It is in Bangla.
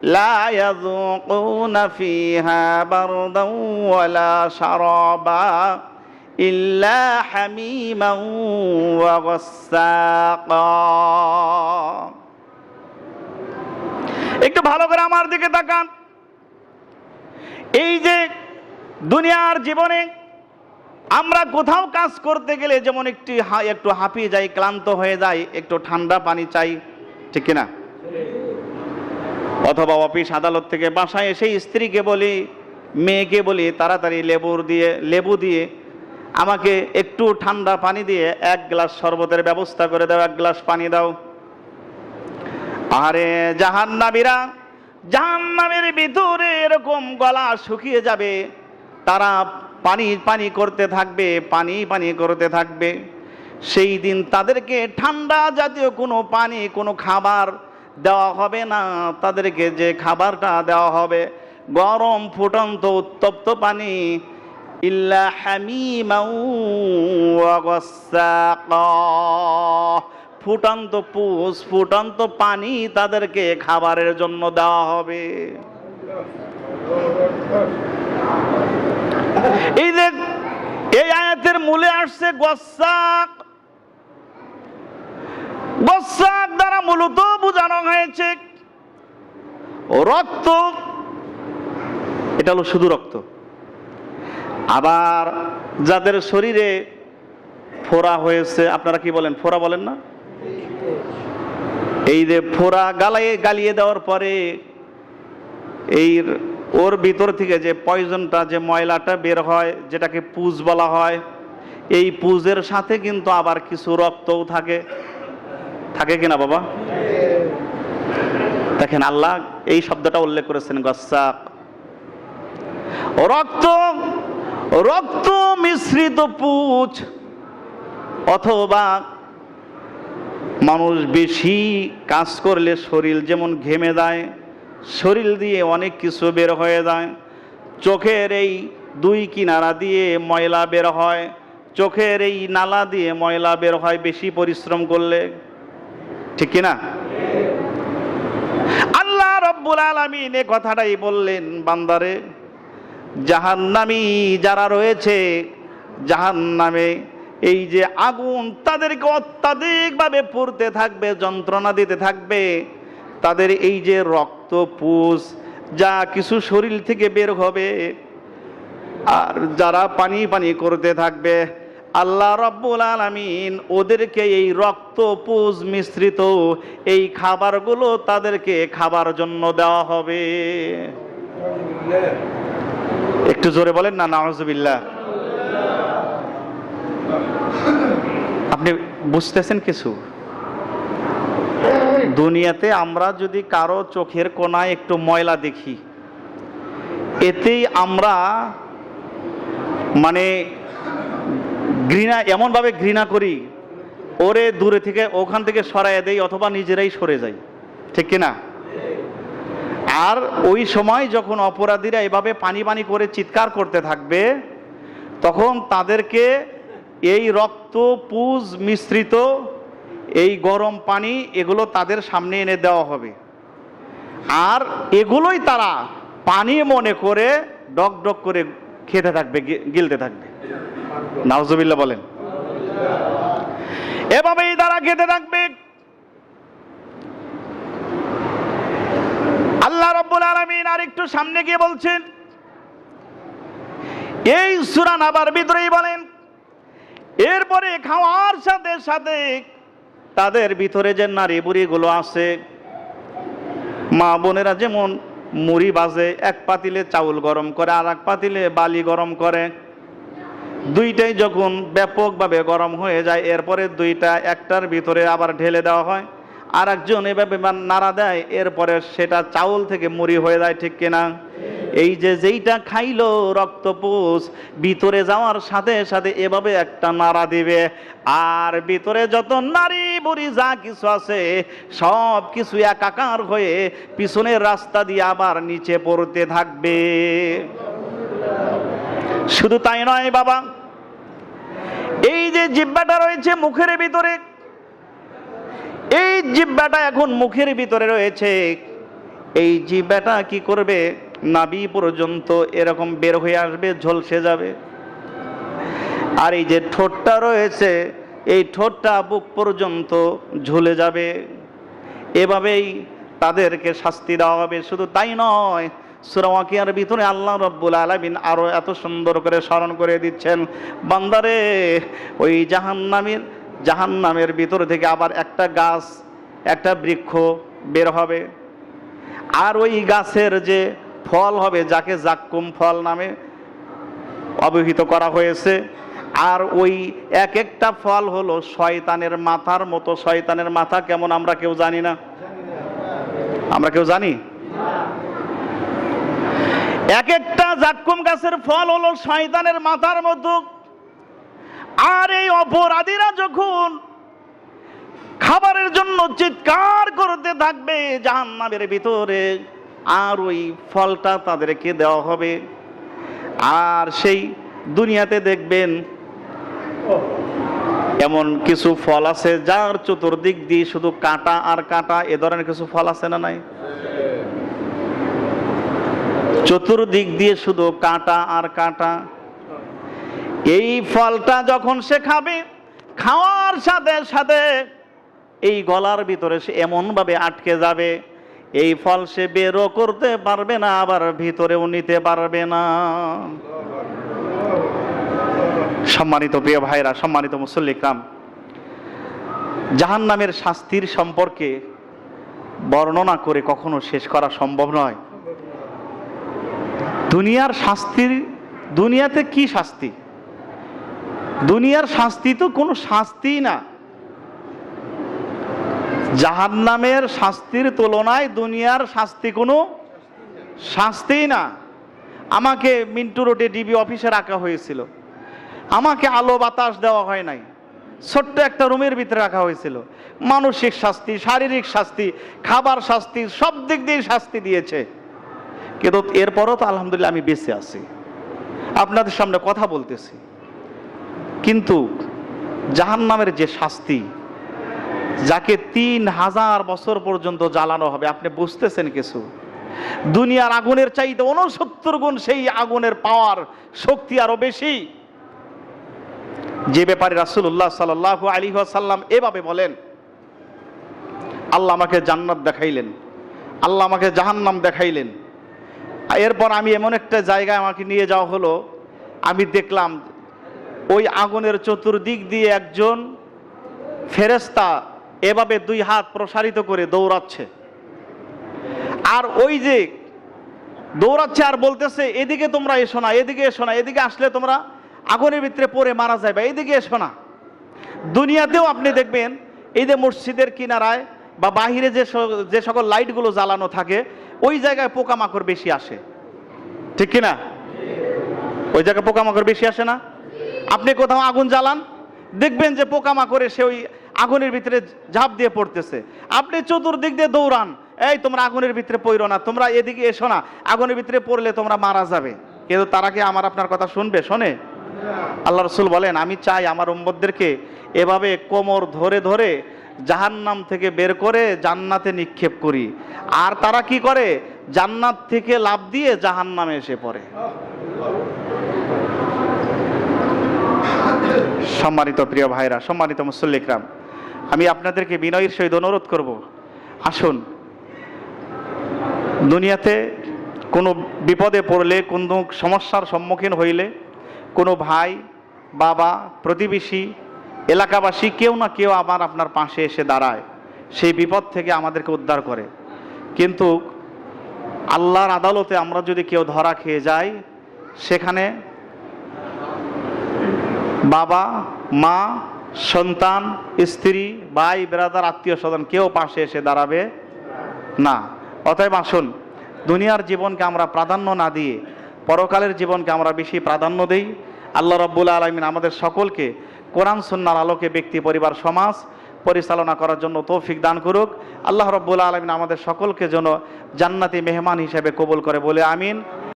لا يذوقون فيها بردا ولا شرابا إلا حميما وغساقا একটু ভালো করে আমার দিকে তাকান এই যে দুনিয়ার জীবনে আমরা কোথাও কাজ করতে গেলে যেমন একটি হা- একটু হাঁপিয়ে যাই ক্লান্ত হয়ে যায় একটু ঠান্ডা পানি চাই ঠিক কিনা অথবা অফিস আদালত থেকে বাসায় এসে স্ত্রীকে বলি, মেয়েকে বলি, তাড়াতাড়ি লেবুর দিয়ে, লেবু দিয়ে, আমাকে একটু ঠান্ডা পানি দিয়ে এক গ্লাস শরবতের ব্যবস্থা করে দাও, এক গ্লাস পানি দাও। আরে জাহান্নামীরা, জাহান্নামের ভিতরে এরকম গলা শুকিয়ে যাবে, তারা পানি পানি করতে থাকবে, পানি পানি করতে থাকবে। সেই দিন তাদেরকে ঠান্ডা জাতীয় কোনো পানি, কোনো খাবার দেওয়া হবে না, তাদেরকে যে খাবারটা দেওয়া হবে, গরম ফুটন্ত উত্তপ্ত পানি, ইল্লা। ফুটন্ত পুষ, ফুটন্ত পানি তাদেরকে খাবারের জন্য দেওয়া হবে এই যে, এই আয়াতের মূলে আসছে, গসাক গসাক দ্বারা মূলত বোঝানো হয়েছে। রক্ত, এটা হলো শুধু রক্ত। আবার যাদের শরীরে ফোড়া হয়েছে, আপনারা কি বলেন, ফোড়া বলেন না? এই যে ফোড়া গালায় গালিয়ে দেওয়ার পরে এই ওর ভিতর থেকে যে পয়জনটা, যে ময়লাটা বের হয়, যেটাকে পুজ বলা হয়, এই পুজের সাথে কিন্তু আবার কিছু রক্তও থাকে। থাকে কিনা বাবা? দেখেন আল্লাহ এই শব্দটা উল্লেখ করেছেন, গসাক। রক্ত রক্ত মিশ্রিত পুজ, অথবা মানুষ বেশি কাজ করলে শরীর যেমন ঘেমে যায়, শরীর দিয়ে অনেক কিছু বের হয়ে যায়। চোখের এই দুই কিনারা দিয়ে ময়লা বের হয়, চোখের এই নালা দিয়ে ময়লা বের হয় বেশি পরিশ্রম করলে। ঠিক কিনা? আল্লাহ রব্বুল আলমিন এ কথাটাই বললেন, বান্দারে, জাহান্নামী যারা রয়েছে, জাহান্নামে এই যে আগুন তাদেরকে অত্যাধিকভাবে পুড়তে থাকবে, যন্ত্রণা দিতে থাকবে, তাদের এই যে রক্ত, পুষ, যা কিছু শরীর থেকে বের হবে, আর যারা পানি পানি করতে থাকবে আল্লাহ রব্বুল আলামিন ওদেরকে এই রক্ত, পুজ মিশ্রিত এই খাবারগুলো তাদেরকে খাবার জন্য দেওয়া হবে। একটু জোরে বলেন না, নাউজুবিল্লাহ। আপনি বুঝতেছেন কিছু? দুনিয়াতে আমরা যদি কারও চোখের কোনায় একটু ময়লা দেখি, এতেই আমরা মানে ঘৃণা, এমনভাবে ঘৃণা করি, ওরে দূরে থেকে, ওখান থেকে সরাইয়ে দেই অথবা নিজেরাই সরে যাই। ঠিক কিনা? আর ওই সময় যখন অপরাধীরা এভাবে পানি পানি করে চিৎকার করতে থাকবে, তখন তাদেরকে এই রক্ত, পুজ মিশ্রিত, এই গরম পানি, এগুলো তাদের সামনে এনে দেওয়া হবে। আর এগুলোই তারা পানি মনে করে ডক ডক করে খেতে থাকবে, গিলতে থাকবে। নাউজুবিল্লাহ বলেন। এভাবেই তারা খেতে থাকবে। আল্লাহ রব্বুল আলমিন আর একটু সামনে গিয়ে বলছেন, এই সুরান আবার ভিতরেই বলেন, এরপরে খাওয়ার সাথে সাথে তাদের ভিতরে যে নারী বুড়িগুলো আছে, মা বোনেরা যেমন মুড়ি বাজে, এক পাতিলে চাউল গরম করে আর এক পাতিলে বালি গরম করে দুইটাই যখন ব্যাপকভাবে গরম হয়ে যায়, এরপরে দুইটা একটার ভিতরে আবার ঢেলে দেওয়া হয়। আর একজন এভাবে নাড়া দেয়, এরপরে সেটা চাউল থেকে মুড়ি হয়ে যায়, ঠিক কিনা? এই যে যেইটা খাইলো রক্তপোষ, ভিতরে যাওয়ার সাথে সাথে এভাবে একটা নাড়া দিবে। আর ভিতরে যত নারী বুড়ি যা কিছু আছে, সব কিছু একাকার হয়ে পিছনের রাস্তা দিয়ে আবার নিচে পড়তে থাকবে। শুধু তাই নয় বাবা, এই যে জিব্বাটা রয়েছে মুখের ভিতরে, এই জিব্বাটা এখন মুখের ভিতরে রয়েছে, এই জিব্বাটা কি করবে? নাবি পর্যন্ত এরকম বের হয়ে আসবে, ঝলসে যাবে। আর এই যে ঠোঁটটা রয়েছে, এই ঠোঁটটা বুক পর্যন্ত ঝুলে যাবে। এভাবেই তাদেরকে শাস্তি দেওয়া হবে, শুধু তাই নয় সুরাওয়াকিয়ার ভিতরে আল্লাহ রব্বুল আলমিন আরও এত সুন্দর করে স্মরণ করে দিচ্ছেন, বান্দারে, ওই জাহান্নামের জাহান্নামের ভিতর থেকে আবার একটা গাছ, একটা বৃক্ষ বের হবে। আর ওই গাছের যে ফল হবে, যাকে জাক্কুম ফল নামে অবহিত করা হয়েছে, আর ওই এক একটা ফল হলো শয়তানের মাথার মতো। শয়তানের মাথা কেমন আমরা কেউ জানি না? আমরা কেউ জানি? এক একটা জাক্কুম গাছের ফল হলো শয়তানের মাথার মতো আর এই অপরাধীরা যখন খাবারের জন্য চিৎকার করতে থাকবে জাহান্নামের ভিতরে, আর ওই ফলটা তাদেরকে দেওয়া হবে। আর সেই দুনিয়াতে দেখবেন এমন কিছু ফল আছে, যার চতুর্দিক দিয়ে শুধু কাঁটা আর কাঁটা, এ ধরনের কিছু ফল আছে না নাই? চতুর্দিক দিয়ে শুধু কাঁটা আর কাঁটা। এই ফলটা যখন সে খাবে, খাওয়ার সাথে সাথে এই গলার ভিতরে সে এমনভাবে আটকে যাবে, এই ফল সে বেরও করতে পারবে না, আবার ভিতরেও নিতে পারবে না। সম্মানিত প্রিয় ভাইরা, সম্মানিত মুসল্লিকরাম জাহান নামের শাস্তির সম্পর্কে বর্ণনা করে কখনো শেষ করা সম্ভব নয়। দুনিয়ার শাস্তির, দুনিয়াতে কি শাস্তি? দুনিয়ার শাস্তি তো কোনো শাস্তি না। জাহান্নামের শাস্তির তুলনায় দুনিয়ার শাস্তি কোনো শাস্তি না। আমাকে মিন্টু রোডে ডিবি অফিসে রাখা হয়েছিল। আমাকে আলো বাতাস দেওয়া হয় নাই। ছোট্ট একটা রুমের ভিতরে রাখা হয়েছিল। মানসিক শাস্তি, শারীরিক শাস্তি, খাবার শাস্তি, সব দিক দিয়ে শাস্তি দিয়েছে। কিন্তু এরপরও তো আলহামদুলিল্লাহ আমি বেঁচে আছি। আপনাদের সামনে কথা বলতেছি। কিন্তু জাহান্নামের যে শাস্তি, যাকে তিন হাজার বছর পর্যন্ত জ্বালানো হবে, আপনি বুঝতেছেন কিছু? দুনিয়ার আগুনের চাইতে উনসত্তর গুণ সেই আগুনের পাওয়ার শক্তি আরও বেশি। যে ব্যাপারে রাসুল্লাহ সাল্লাহ আলী সাল্লাম এভাবে বলেন, আল্লাহ আমাকে জান্নাত দেখাইলেন, আল্লাহ আমাকে জাহান্নাম দেখাইলেন। এরপর আমি এমন একটা জায়গায় আমাকে নিয়ে যাওয়া হলো। আমি দেখলাম ওই আগুনের চতুর্দিক দিয়ে একজন ফেরেস্তা এভাবে দুই হাত প্রসারিত করে দৌড়াচ্ছে। আর ওই যে দৌড়াচ্ছে আর বলতেছে, এদিকে তোমরা এসো না, এদিকে এসো না, এদিকে আসলে তোমরা আগুনের ভিতরে পড়ে মারা যাবে এদিকে এসো না। দুনিয়াতেও আপনি দেখবেন, এই যে মসজিদের কিনারায় বা বাহিরে যে যে সকল লাইটগুলো জ্বালানো থাকে ওই জায়গায় পোকামাকড় বেশি আসে। ঠিক কিনা ওই জায়গায় পোকামাকড় বেশি আসে না? আপনি কোথাও আগুন জ্বালান, দেখবেন যে পোকামাকড়ে সে ওই আগুনের ভিতরে ঝাঁপ দিয়ে পড়তেছে। আপনি চতুর্দিক দিয়ে দৌড়ান, এই তোমরা আগুনের ভিতরে পড়ো না, তোমরা এদিকে এসো না, আগুনের ভিতরে পড়লে তোমরা মারা যাবে। কিন্তু তারা কি আমার আপনার কথা শুনবে? শোনে। আল্লাহ রসুল বলেন, আমি চাই আমার উম্মতদেরকে এভাবে কোমর ধরে ধরে জাহান্নাম থেকে বের করে জান্নাতে নিক্ষেপ করি। আর তারা কি করে? জান্নাত থেকে লাভ দিয়ে জাহান্নামে এসে পড়ে। সম্মানিত প্রিয় ভাইরা, সম্মানিত মুসল্লিকরাম আমি আপনাদেরকে বিনয়ের সহিত অনুরোধ করব। আসুন, দুনিয়াতে কোনো বিপদে পড়লে, কোনো সমস্যার সম্মুখীন হইলে কোনো ভাই, বাবা, প্রতিবেশী এলাকাবাসী কেউ না কেউ আবার আপনার পাশে এসে দাঁড়ায়, সেই বিপদ থেকে আমাদেরকে উদ্ধার করে। কিন্তু আল্লাহর আদালতে আমরা যদি কেউ ধরা খেয়ে যাই, সেখানে বাবা, মা, সন্তান, স্ত্রী, ভাই বেড়াদার আত্মীয় স্বজন কেউ পাশে এসে দাঁড়াবে না। অতএব আসুন, দুনিয়ার জীবনকে আমরা প্রাধান্য না দিয়ে, পরকালের জীবনকে আমরা বেশি প্রাধান্য দেই। আল্লাহ রব্বুল আলমিন আমাদের সকলকে কোরআন, সুন্নার আলোকে ব্যক্তি, পরিবার, সমাজ পরিচালনা করার জন্য তৌফিক দান করুক। আল্লাহ রব্বুল আলমিন আমাদের সকলকে যেন জান্নাতি মেহমান হিসেবে কবুল করে বলে আমিন।